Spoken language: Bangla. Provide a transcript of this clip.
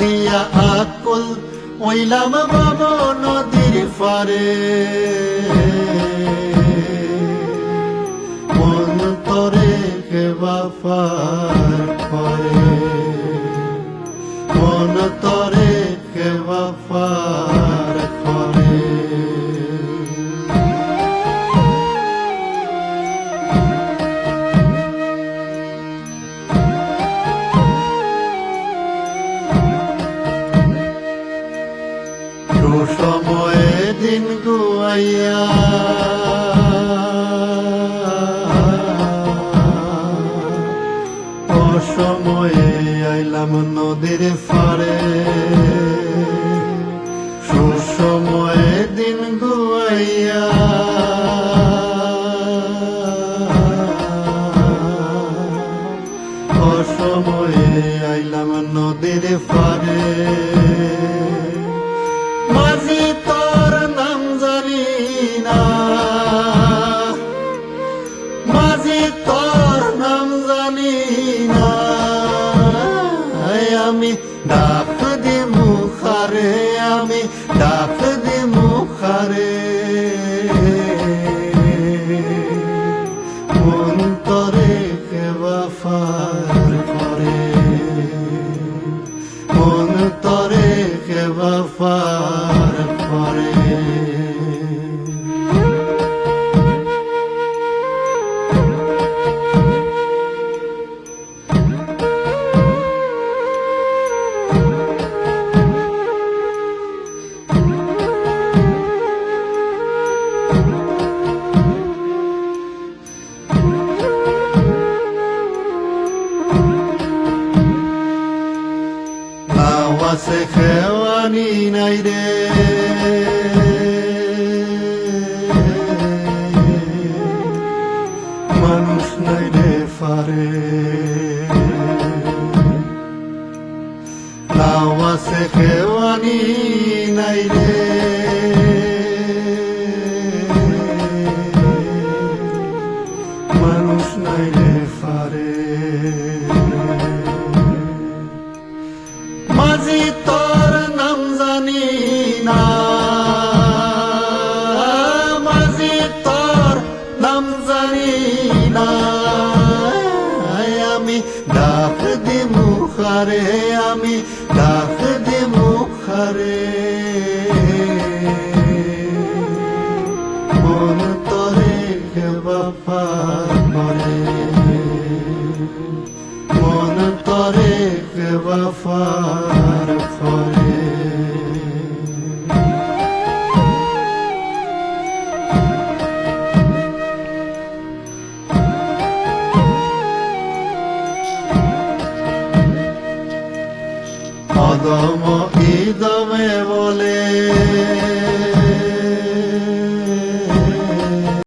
দিয়া আকুল ওইলাম ভব নদীর ফারে মন তরে বাফার পরে। মন তরে বাফার গুয়াইয়া অসময়ে আইলাম নদীর ফারে সুসময়ে দিন অসময়ে মাঝি তোর নাম জানি না। আমি ডাক দি মুখারে আমি ডাক আওয়াজে খেওয়ানি নাই রে। মানুষ নাই রে ফারে। আওয়াজে খেওয়ানি নাই রে। মানুষ নাই রে ফারে। ডাক দি মুখারে আমি ডাক দি মুখারে মন তরে বাপা করে মন তরে বাফার অদম ইদমে বলে।